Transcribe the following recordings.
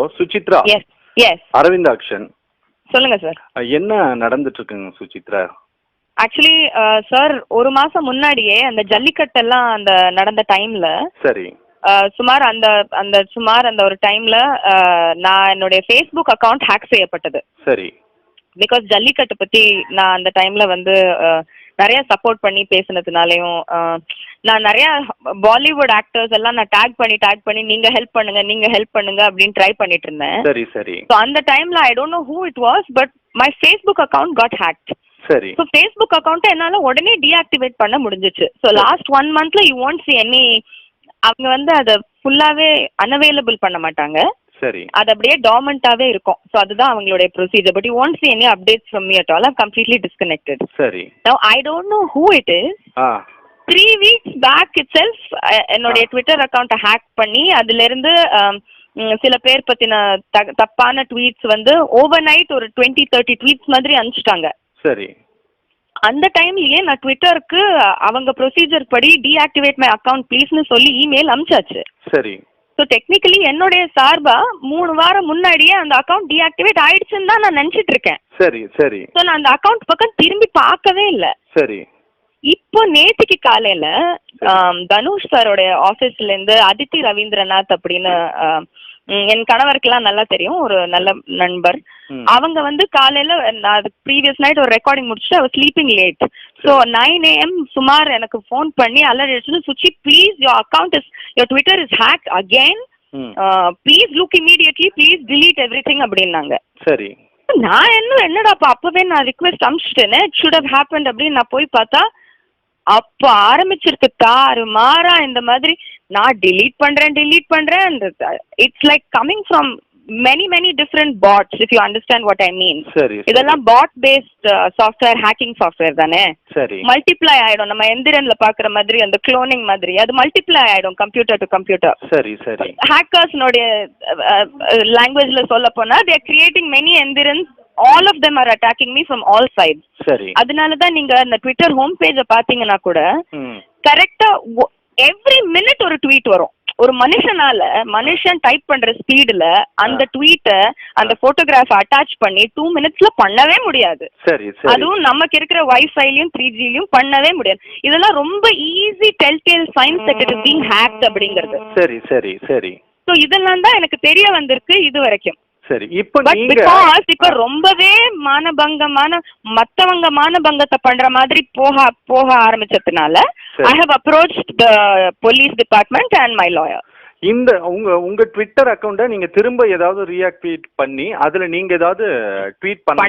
ஓ, சுசித்ரா? அரவிந்தாக்ஷன். சொல்லுங்க சார் என்ன நடந்துட்டு இருக்குங்க சுசித்ரா ஆக்சுவலி சார் ஒரு மாசம் முன்னாடியே அந்த ஜல்லிக்கட்டு எல்லாம் அந்த நடந்த டைம்ல சரி. சுமார் அந்த அந்த சுமார் அந்த ஒரு டைம்ல நான் என்னுடைய ஃபேஸ்புக் அக்கவுண்ட் ஹேக் செய்யப்பட்டது. சரி. பிகாஸ் ஜல்லிக்கட்டு பத்தி நான் அந்த டைம்ல வந்து நிறைய சப்போர்ட் பண்ணி பேசுனதுனாலையும் நான் நிறைய பாலிவுட் ஆக்டர்ஸ் எல்லாம் நான் டேக் பண்ணி டேக் பண்ணி நீங்க ஹெல்ப் பண்ணுங்க நீங்க ஹெல்ப் பண்ணுங்க அப்படின்னு ட்ரை பண்ணிட்டு இருந்தேன். சரி சரி. ஸோ அந்த டைம்ல I don't know who it was but my Facebook account got hacked சரி. ஸோ ஃபேஸ்புக் அக்கௌண்ட்டை என்னால் உடனே டீஆக்டிவேட் பண்ண முடிஞ்சிச்சு. ஸோ லாஸ்ட் ஒன் மந்த்ல யூ வாண்ட் சி எனி அவங்க வந்து அதை ஃபுல்லாகவே அன்அவைலபிள் பண்ண மாட்டாங்க. சரி. அது அப்படியே டார்மெண்ட்டாகவே இருக்கும். ஸோ அதுதான் அவங்களுடைய procedure but you want see any updates from me at all am completely disconnected சரி. Now I don't know who it is ah. Three weeks back itself என்னுடைய ட்விட்டர் அக்கௌண்ட்டை ஹேக் பண்ணி அதுலேருந்து சில பேர் த தப்பான ட்வீட்ஸ் வந்து ஓவர் நைட் ஒரு டுவெண்ட்டி தேர்ட்டி ட்வீட்ஸ் மாதிரி அனுப்பிச்சிட்டாங்க. சரி. அந்த டைம்லயே நான் ட்விட்டருக்கு அவங்க ப்ரொசீஜர் படி டீஆக்டிவேட் மை அக்கவுண்ட் ப்ளீஸ்னு சொல்லி இமெயில் அனுப்பிச்சாச்சு. சரி. ஸோ டெக்னிக்கலி என்னுடைய சார்பா மூணு வாரம் முன்னாடியே அந்த அக்கவுண்ட் டீஆக்டிவேட் ஆயிடுச்சுன்னு தான் நான் நினச்சிட்டு இருக்கேன். சரி சரி. ஸோ நான் அந்த அக்கவுண்ட் பக்கம் திரும்பி பார்க்கவே இல்லை. சரி. இப்போ நேத்திக்கு காலையில தனுஷ் சாரோடைய ஆஃபீஸ்ல இருந்து அதித்தி ரவீந்திரநாத் அப்படின்னு என் கணவருக்கெல்லாம் நல்லா தெரியும் ஒரு நல்ல நண்பர். அவங்க வந்து காலையில அது ப்ரீவியஸ் நைட் ஒரு ரெக்கார்டிங் முடிச்சுட்டு அவர் sleeping late so nine AM சுமார் எனக்கு ஃபோன் பண்ணி alert Suchi please your account is your Twitter is hack again please look immediately please delete everything அப்படின்னாங்க. சரி. நான் என்ன என்னடாப்பா அப்பவே நான் ரிக்வெஸ்ட் அனுப்பிச்சிட்டேனே ஷுட் ஹவ் ஹேப்பன் அப்படின்னு நான் போய் பார்த்தா அப்போ ஆரம்பிச்சிருக்கு தாறு மாறா இந்த மாதிரி நான் delete பண்றேன் delete பண்றேன். It's like coming from many many different bots if you understand what I mean. இதெல்லாம் bot based software hacking software தானே? சரி. மல்டிப்ளை ஆயிடும். நம்ம எந்திரன்ல பாக்குற மாதிரி அந்த குளோனிங் மாதிரி அது மல்டிப்ளை ஆயிடும் கம்ப்யூட்டர் டு கம்ப்யூட்டர் சரி சரி. ஹேக்கர்ஸ்னுடைய லாங்குவேஜ்ல சொல்ல போனா they're creating many எந்திரன்ஸ் all of them are attacking me from all sides சரி. அதனால தான் நீங்க அந்த ட்விட்டர் ஹோம் பேஜை பாத்தீங்கன்னா கூட கரெக்டா எவ்ரி மினிட் ஒரு ட்வீட் வரும். ஒரு மனுஷனால மனுஷன் டைப் பண்ற ஸ்பீடுல அந்த ட்வீட்டை அந்த போட்டோகிராஃப் அட்டாச் பண்ணி டூ மினிட்ஸ்ல பண்ணவே முடியாது. அதுவும் நமக்கு இருக்கிற வைஃபைலயும் த்ரீ ஜிலையும் பண்ணவே முடியாது. இதெல்லாம் ரொம்ப easy tell tell science that it being hacked அப்படிங்கிறது. சரி சரி சரி. ஸோ இதெல்லாம் தான் எனக்கு தெரிய வந்திருக்கு இது வரைக்கும். சரி இப்போ பிகாஸ் இப்ப ரொம்பவே மானபங்கமான மத்தவங்க மானபங்கத்தை பண்ற மாதிரி போக போக ஆரம்பிச்சதுனால. I have approach the police department and my lawyer இந்த உங்க உங்க ட்விட்டர் அக்கவுண்ட்டை நீங்க திரும்ப ஏதாவது ரீஆக்டிவேட் பண்ணி அதுல நீங்க ஏதாவது ட்வீட் பண்ணவே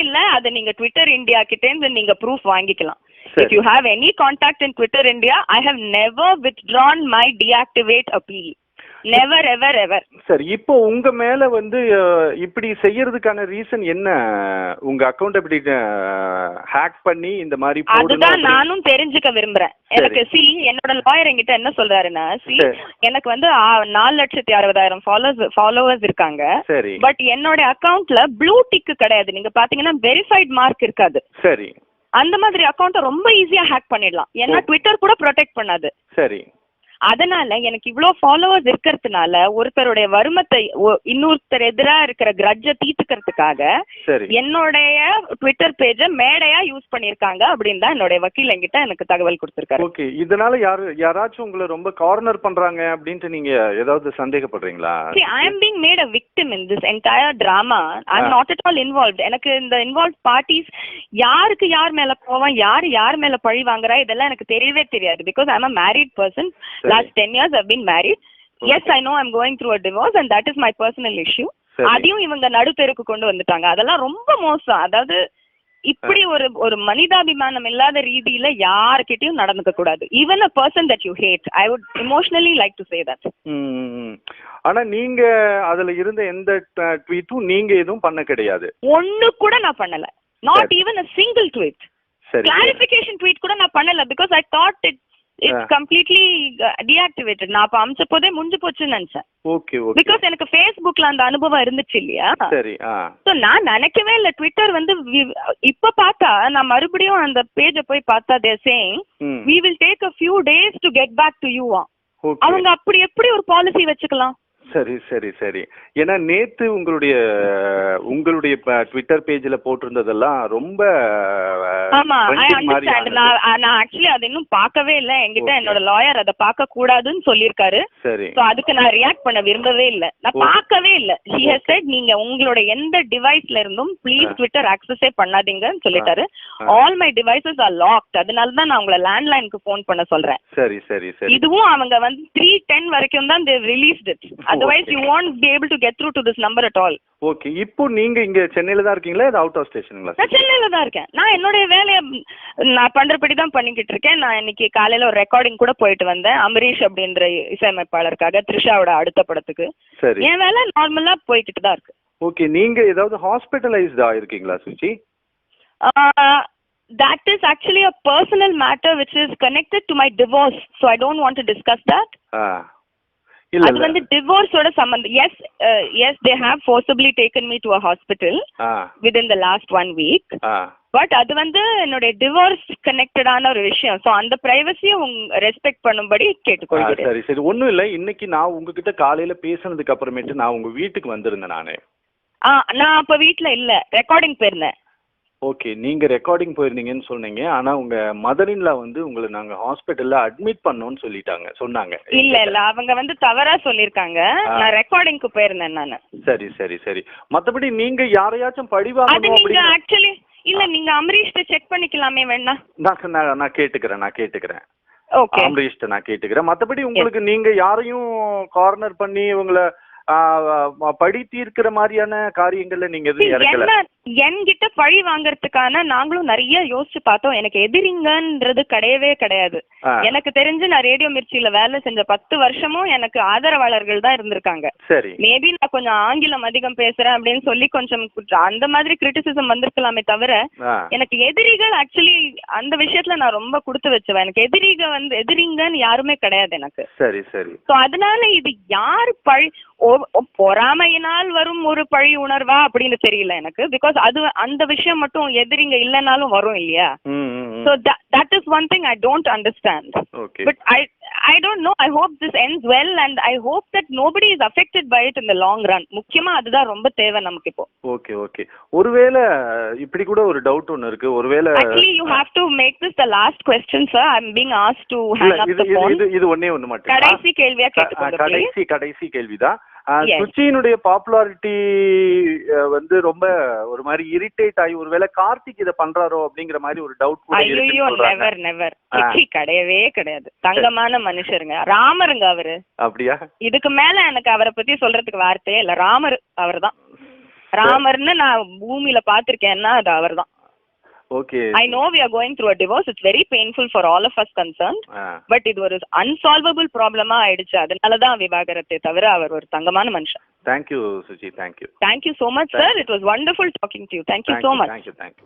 இல்ல. அதை நீங்க ட்விட்டர் இந்தியா கிட்ட இருந்து நீங்க ப்ரூஃப் வாங்கிக்கலாம். If you have any contact in Twitter India I have never withdrawn my deactivate appeal never ever ever சரி இப்போ உங்க மேல வந்து இப்படி செய்யறதுக்கான ரீசன் என்ன? உங்க அக்கவுண்ட் இப்படி ஹேக் பண்ணி இந்த மாதிரி அதுதான் நானும் தெரிஞ்சுக்க விரும்புறேன். எனக்கு சி என்னோட லாயர் என்கிட்ட என்ன சொல்றாருன்னா சி. எனக்கு வந்து நாலு லட்சத்தி அறுபதாயிரம் ஃபாலோவர்ஸ் ஃபாலோவர்ஸ் இருக்காங்க. சரி. பட் என்னோட அக்கவுண்ட்ல ப்ளூ டிக் கிடையாது. நீங்க பாத்தீங்கன்னா வெரிஃபைட் மார்க் இருக்காது. சரி. அந்த மாதிரி அக்கவுண்ட்டை ரொம்ப ஈஸியா ஹேக் பண்ணிடலாம். ஏன்னா. ட்விட்டர் கூட ப்ரொடெக்ட் பண்ணாது. சரி. அதனால எனக்கு இவ்ளோ ஃபாலோவர்ஸ் இருக்கிறதுனால ஒருத்தருடைய வருமத்தை இன்னொருத்தர் எதிரா இருக்கிற கிரட்ஜை தீர்த்துக்கிறதுக்காக என்னுடைய ட்விட்டர் பேஜை மேடையா யூஸ் பண்ணிருக்காங்க அப்படின்னு தான் என்னுடைய வக்கீல் என்கிட்ட எனக்கு தகவல் கொடுத்திருக்காரு ஓகே இதனால யாரு யாராச்சும் உங்களை ரொம்ப கார்னர் பண்றாங்க அப்படின்ட்டு நீங்க ஏதாவது சந்தேகப்படுறீங்களா I am being made a victim in this entire drama. I'm Ah. not at all involved. எனக்கு இந்த involved parties யாருக்கு யார் மேல கோவம் யார் யார் மேல பழி வாங்குறா இதெல்லாம் எனக்கு தெரியவே தெரியாது because I'm a married person. சரி. Last 10 years I've been married. Yes, I know I'm going through a divorce and that is my personal issue. சரி. அதையும் இவங்க நடுத்தெருக்கு கொண்டு வந்துட்டாங்க. அதெல்லாம் ரொம்ப மோசம். அதாவது இப்படி ஒரு ஒரு மனிதாபிமானம் இல்லாத ரீதியில யார்கிட்டயும் நடந்துக்க கூடாது. Even a person that you hate I would emotionally like to say that hmm. ஆனா நீங்க அதுல இருந்த எந்த ட்வீட்டும் நீங்க எதுவும் பண்ண கிடையாது. ஒண்ணு கூட நான் பண்ணல. Not. Even a single tweet சரி கிளாரிஃபிகேஷன் ட்வீட் கூட நான் பண்ணல because I thought it it's. Completely deactivated நான் அப்ப அமிச்ச போதே முடிஞ்சு போச்சுன்னு நினைச்சேன். ஓகே ஓகே பிகாஸ் எனக்கு ஃபேஸ்புக்ல அந்த அனுபவம் இருந்துச்சு இல்லையா? சரி ஸோ நான் நினைக்கவே இல்லை. ட்விட்டர் வந்து இப்ப பார்த்தா நான் மறுபடியும் அந்த பேஜை போய் பார்த்தா they're saying we will take a few days to get back to you அவங்க அப்படி எப்படி ஒரு பாலிசி வச்சுக்கலாம்? சரி சரி சரி. ஏன்னா நேத்து உங்களுடைய உங்களுடைய ட்விட்டர் பேஜ்ல போட்டிருந்ததெல்லாம் ரொம்ப ஆமா. நான் ஆக்சுவலி அதை இன்னும் பார்க்கவே இல்ல. என்கிட்ட. என்னோட லாயர் அதை பார்க்க கூடாதுன்னு சொல்லியிருக்காரு. சரி. அதுக்கு நான் ரியாக்ட் பண்ண விரும்பவே இல்ல. நான். பார்க்கவே இல்ல. ஹி ஹஸ் செட் நீங்க உங்களோட எந்த டிவைஸ்ல இருந்தும் ப்ளீஸ். ட்விட்டர் ஆக்சஸே பண்ணாதீங்கன்னு சொல்லிட்டாரு. All my devices are locked அதனால தான் நான் உங்களை லேண்ட்லைனுக்கு ஃபோன் பண்ண சொல்றேன். சரி சரி சரி. இதுவும் அவங்க வந்து த்ரீ டென் வரைக்கும் தான் they've released otherwise. You want be able to get through to this number at all okay இப்போ நீங்க இங்க சென்னையில தான் இருக்கீங்களா இது அவுட் ஆஃப் ஸ்டேஷனுங்களா நான் சென்னையில தான் இருக்கேன். நான் என்னுடைய வேலையை நான் பண்றபடி தான் பண்ணிக்கிட்டு இருக்கேன். நான் இன்னைக்கு காலையில ஒரு ரெக்கார்டிங் கூட போயிட்டு வந்தேன். அமரீஷ் அப்படின்ற இசையமைப்பாளருக்காக த்ரிஷாவோட அடுத்த படத்துக்கு. சரி. என் வேலை நார்மலா போய்கிட்டு தான் இருக்கு. ஓகே நீங்க ஏதாவது ஹாஸ்பிட்டலைஸ்டா இருக்கீங்களா Suchi that is actually a personal matter which is connected to my divorce. So i don't want to discuss that. அது வந்து டிவோர்ஸோட சம்பந்தம். Yes yes they have taken me to a hospital ah. within the last one week. Ah. But அது வந்து என்னுடைய divorce கனெக்டடான ஒரு விஷயம். So அந்த பிரைவசியை ரெஸ்பெக்ட் பண்ணும்படி கேட்டுக்கொள்கிறேன். சரி சரி. ஒன்றும் இல்லை. இன்னைக்கு நான் உங்ககிட்ட காலையில பேசுனதுக்கு அப்புறமேட்டு நான் உங்க வீட்டுக்கு வந்திருந்தேன் நானு. நான் அப்போ வீட்டில் இல்லை. ரெக்கார்டிங் போயிருந்தேன். ஓகே நீங்க ரெக்கார்டிங் போயிருந்தீங்கன்னு சொன்னீங்க. ஆனா உங்க மதரின்ல வந்து உங்களை நாங்க ஹாஸ்பிட்டல்ல அட்மிட் பண்ணோம்னு சொல்லிட்டாங்க சொன்னாங்க. இல்ல இல்ல அவங்க வந்து தவறா சொல்லியிருக்காங்க. ஆ. நான் ரெக்கார்டிங்க்கு போயிருந்தேன் நான். சரி சரி சரி. மத்தபடி நீங்க யாரையாச்சும் பழி வாங்கணும் நீங்க ஆக்சுவலி இல்ல நீங்க அமரீஷ்ட செக் பண்ணிக்கலாமே வேணா. நான் நான் கேட்டுக்கிறேன் நான் கேட்டுக்கிறேன். ஓகே ஆம்பரீஷ்ட நான் கேட்டுக்கிறேன். மத்தபடி உங்களுக்கு நீங்க யாரையும் கார்னர் பண்ணி உங்களை பழி தீர்க்கிற மாதிரியான காரியங்கள்ல நீங்க எதுவும் என்கிட்ட பழி வாங்குறதுக்கான நாங்களும் நிறைய யோசிச்சு பார்த்தோம். எனக்கு எதிரிங்கன்றது கிடையவே கிடையாது. எனக்கு தெரிஞ்சு நான் ரேடியோ மிர்ச்சியில வேலை செஞ்ச பத்து வருஷமும் எனக்கு ஆதரவாளர்கள் தான் இருந்திருக்காங்க. சரி. மேபி நான் கொஞ்சம் ஆங்கிலம் அதிகம் பேசுறேன் அப்படின்னு சொல்லி கொஞ்சம் அந்த மாதிரி கிரிட்டிசிசம் வந்திருக்கலாமே தவிர எனக்கு எதிரிகள் ஆக்சுவலி அந்த விஷயத்துல நான் ரொம்ப கொடுத்து வச்சுவேன். எனக்கு எதிரிக வந்து எதிரிங்கன்னு யாருமே கிடையாது எனக்கு. சரி சரி. சோ அதனால இது யார் பழி பொறாமையினால் வரும் ஒரு பழி உணர்வா அப்படின்னு தெரியல எனக்கு. பிகாஸ் அது அந்த விஷயம் மட்டும் எதிரிங்க இல்லைனாலும் வரும் இல்லையா? So that is one thing I don't understand but I I don't know I hope this ends well and I hope that nobody is affected by it in the long run முக்கியமா அதுதான் ரொம்ப தேவை நமக்கு இப்போ. Okay okay ஒருவேளை இப்படி கூட ஒரு டவுட் ஒன்று இருக்கு. ஒருவேளை actually you have to make this the last question sir. I'm being asked to hang இல்ல, up இது the இது இது ஒண்ணே ஒண்ணு மட்டும். கடைசி கேள்வியா கேட்டுக்கோங்க கடைசி கடைசி கேள்விதான். சுச்சியினுடைய பாப்புலாரிட்டி வந்து ரொம்ப ஒரு மாதிரி இரிட்டேட் ஆகி ஒருவேளை கார்த்திக் இத பண்றாரோ அப்படிங்கிற மாதிரி ஒரு டவுட் கூட ஐயோ நெவர் நெவர். கிடையவே கிடையாது. தங்கமான மனுஷருங்க. ராமருங்க அவரு. அப்படியா? இதுக்கு மேல எனக்கு அவரை பத்தி சொல்றதுக்கு வார்த்தையே இல்ல. ராமர் அவர்தான். ராமர்னு நான் பூமியில பாத்திருக்கேன்னா அது அவர்தான். Okay I know we are going through a divorce it's very painful for all of us concern but இது ஒரு அன்சால்வபிள் ப்ராப்ளமா ஆயிடுச்சு. அதனாலதான் விவாகரத்தை தவிர அவர் ஒரு தங்கமான மனுஷன். Thank you Suchi thank you thank you so much sir it was wonderful talking to you thank you so much thank you thank you